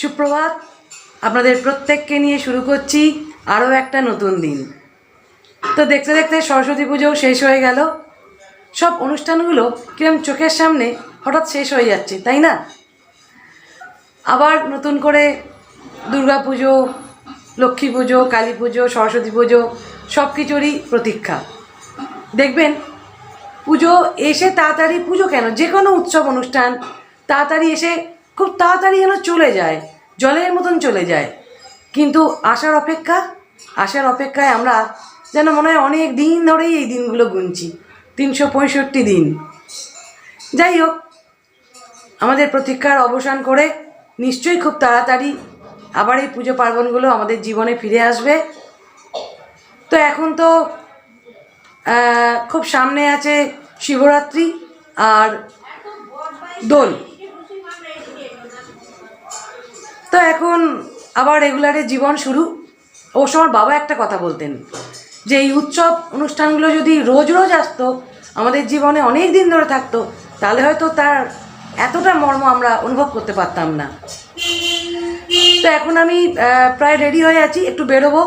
সুপ্রভাত, আপনাদের প্রত্যেককে নিয়ে শুরু করছি আরও একটা নতুন দিন। তো দেখতে দেখতে সরস্বতী পুজোও শেষ হয়ে গেল। সব অনুষ্ঠানগুলো কিরম চোখের সামনে হঠাৎ শেষ হয়ে যাচ্ছে, তাই না? আবার নতুন করে দুর্গা পুজো, লক্ষ্মী পুজো, কালী পুজো, সরস্বতী পুজো, সব কিছুরই প্রতীক্ষা। দেখবেন, পুজো এসে তাড়াতাড়ি, পুজো কেন? যে কোনো উৎসব অনুষ্ঠান তাড়াতাড়ি এসে খুব তাড়াতাড়ি যেন চলে যায়। জলের মতন চলে যায়। কিন্তু আসার অপেক্ষা আসার অপেক্ষায় আমরা যেন মনে হয় অনেক দিন ধরেই এই দিনগুলো গুনছি, তিনশো পঁয়ষট্টি দিন। যাই হোক, আমাদের প্রতীক্ষার অবসান করে নিশ্চয়ই খুব তাড়াতাড়ি আবার এই পুজো পার্বণগুলো আমাদের জীবনে ফিরে আসবে। তো এখন তো খুব সামনে আছে শিবরাত্রি আর দোল। তো এখন আবার রেগুলারের জীবন শুরু। অবশ্য আমার বাবা একটা কথা বলতেন, যে এই উৎসব অনুষ্ঠানগুলো যদি রোজ রোজ আসতো, আমাদের জীবনে অনেক দিন ধরে থাকতো, তাহলে হয়তো তার এতটা মর্ম আমরা অনুভব করতে পারতাম না। তো এখন আমি প্রায় রেডি হয়ে আছি, একটু বেরোবো,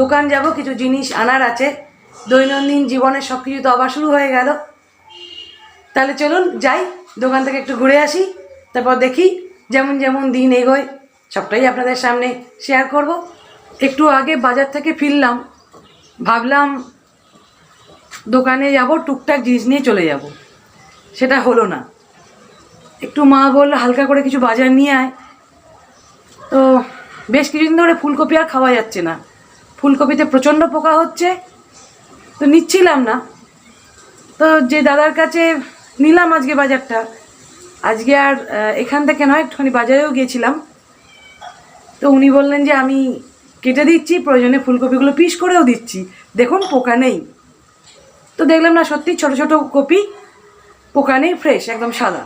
দোকান যাব, কিছু জিনিস আনার আছে। দৈনন্দিন জীবনের সব কিছু তো আবার শুরু হয়ে গেল। তাহলে চলুন, যাই, দোকান থেকে একটু ঘুরে আসি, তারপর দেখি, যেমন যেমন দিন এগোয়। সবটাই আপনাদের সামনে শেয়ার করব। একটু আগে বাজার থেকে ফিরলাম, ভাবলাম দোকানে যাব, টুকটাক জিনিস নিয়ে চলে যাব। সেটা হলো না। একটু মা বলল, হালকা করে কিছু বাজার নিয়ে আয়। তো বেশ কিছুদিন ধরে ফুলকপি আর খাওয়া যাচ্ছে না। ফুলকপিতে প্রচণ্ড পোকা হচ্ছে, তো নিচ্ছিলাম না। তো যে দাদার কাছে নিলাম আজকে বাজারটা। আজকে আর এখান থেকে নয়, একটুখানি বাজারেও গিয়েছিলাম। তো উনি বললেন যে, আমি কেটে দিচ্ছি, প্রয়োজনে ফুলকপিগুলো পিস করেও দিচ্ছি। দেখুন, পোকা নেই। তো দেখলাম, না, সত্যি ছোট ছোট কপি, পোকা নেই, ফ্রেশ, একদম সাদা।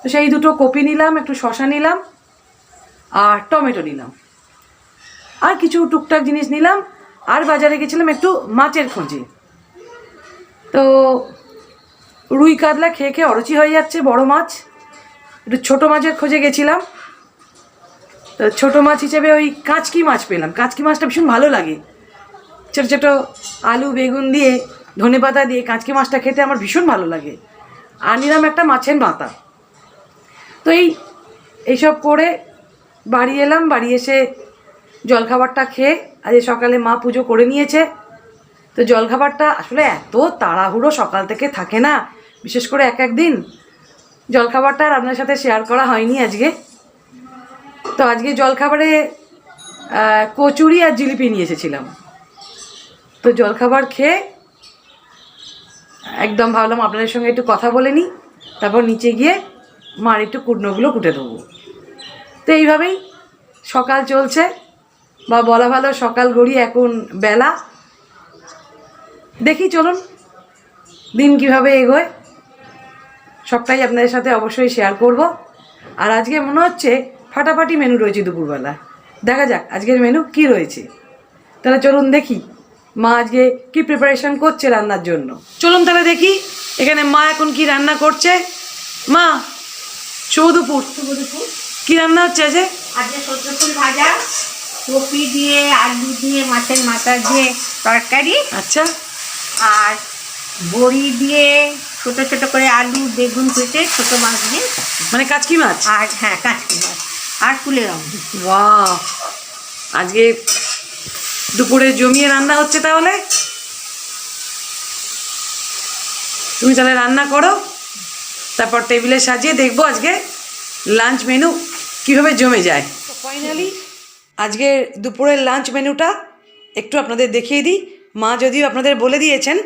তো সেই দুটো কপি নিলাম, একটু শশা নিলাম, আর টমেটো নিলাম। আর কিছু টুকটাক জিনিস নিলাম, আর বাজারে গেছিলাম একটু মাছের খোঁজে। তো রুই কাতলা খেয়ে খেয়ে অরুচি হয়ে যাচ্ছে, বড় মাছ। একটু ছোটো মাছের খোঁজে গেছিলাম। তো ছোটো মাছ হিসেবে ওই কাঁচকি মাছ পেলাম। কাঁচকি মাছটা ভীষণ ভালো লাগে। ছোটো ছোটো আলু, বেগুন দিয়ে, ধনে পাতা দিয়ে কাঁচকি মাছটা খেতে আমার ভীষণ ভালো লাগে। আর নিলাম একটা মাছের মাথা। তো এই, এইসব করে বাড়ি এলাম, বাড়ি এসে জলখাবারটা খেয়ে আজ সকালে মা পুজো করে নিয়েছে। তো জলখাবারটা আসলে এত তাড়াহুড়ো সকাল থেকে থাকে না, বিশেষ করে এক এক দিন। জলখাবারটা আর আপনার সাথে শেয়ার করা হয়নি আজকে। তো আজকে জলখাবারে কচুরি আর জিলিপি নিয়ে এসেছিলাম। তো জলখাবার খেয়ে একদম ভাবলাম আপনাদের সঙ্গে একটু কথা বলে নিই, তারপর নিচে গিয়ে মার একটু কুটনোগুলো কুটে দেবো। তো এইভাবেই সকাল চলছে, বা বলা ভালো সকাল গড়িয়ে এখন বেলা। দেখি চলুন, দিন কীভাবে এগোয়, সবটাই আপনাদের সাথে অবশ্যই শেয়ার করব। আর আজকে মনে হচ্ছে ফাটাফাটি মেনু রয়েছে দুপুরবেলা। দেখা যাক আজকের মেনু কি রয়েছে। তাহলে চলুন দেখি মা আজকে কি প্রিপারেশন করছে রান্নার জন্য। চলুন তাহলে দেখি এখানে মা এখন কি রান্না করছে। মা চৌদুপুর কি রান্না হচ্ছে আজকে? আজকে সর্ষে ফুল ভাজা কপি দিয়ে আলু দিয়ে মাছের মাথা দিয়ে তরকারি। আচ্ছা। আর বড়ি দিয়ে ছোট ছোট করে আলু বেগুন কেটে ছোট মাছ দিয়ে। মানে কাচকি মাছ? আর হ্যাঁ কাঁচকি মাছ। আর কুলের অঙ্গ বাহ। আজকে দুপুরে জমিয়ে রান্না হচ্ছে তাহলে? তুমি তাহলে রান্না করো তারপর টেবিলে সাজিয়ে দেখব আজকে লাঞ্চ মেনু কীভাবে জমে যায়। ফাইনালি আজকে দুপুরের লাঞ্চ মেনুটা একটু আপনাদের দেখিয়ে দিই। মা যদিও আপনাদের বলে দিয়েছেন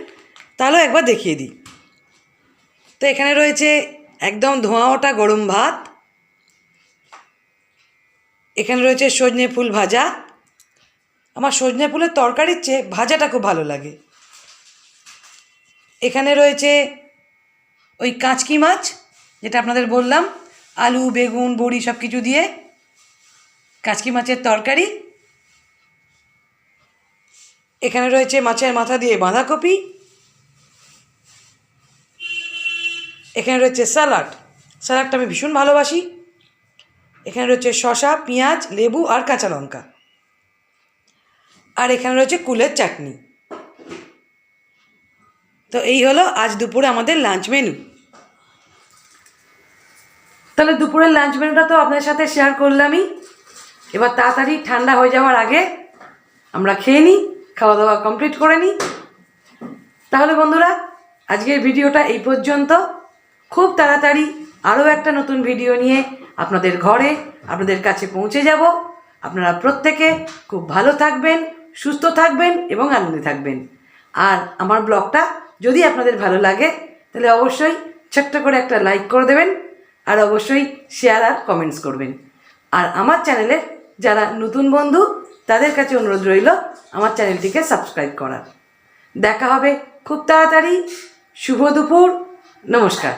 তাহলেও একবার দেখিয়ে দিই। তো এখানে রয়েছে একদম ধোঁয়া ওটা গরম ভাত এখানে রয়েছে সজনে ফুল ভাজা। আমার সজনে ফুলের তরকারির চেয়ে ভাজাটা খুব ভালো লাগে। এখানে রয়েছে ওই কাঁচকি মাছ, যেটা আপনাদের বললাম, আলু, বেগুন, বড়ি সব কিছু দিয়ে কাঁচকি মাছের তরকারি। এখানে রয়েছে মাছের মাথা দিয়ে বাঁধাকপি। এখানে রয়েছে স্যালাড। স্যালাডটা আমি ভীষণ ভালোবাসি। এখানে রয়েছে শশা পেঁয়াজ, লেবু আর কাঁচা লঙ্কা। আর এখানে রয়েছে কুলের চাটনি। তো এই হলো আজ দুপুরে আমাদের লাঞ্চ মেনু। তাহলে দুপুরের লাঞ্চ মেনুটা তো আপনার সাথে শেয়ার করলামই। এবার তাড়াতাড়ি ঠান্ডা হয়ে যাওয়ার আগে আমরা খেয়ে নিই খাওয়া দাওয়া কমপ্লিট করে নিই। তাহলে বন্ধুরা, আজকের ভিডিওটা এই পর্যন্ত। খুব তাড়াতাড়ি আরও একটা নতুন ভিডিও নিয়ে আপনাদের ঘরে, আপনাদের কাছে পৌঁছে যাব। আপনারা প্রত্যেকে খুব ভালো থাকবেন, সুস্থ থাকবেন এবং আনন্দে থাকবেন। আর আমার ব্লগটা যদি আপনাদের ভালো লাগে, তাহলে অবশ্যই ছোট্ট করে একটা লাইক করে দেবেন আর অবশ্যই শেয়ার আর কমেন্টস করবেন। আর আমার চ্যানেলে যারা নতুন বন্ধু, তাদের কাছে অনুরোধ রইল আমার চ্যানেলটিকে সাবস্ক্রাইব করার। দেখা হবে খুব তাড়াতাড়ি। শুভ দুপুর। নমস্কার।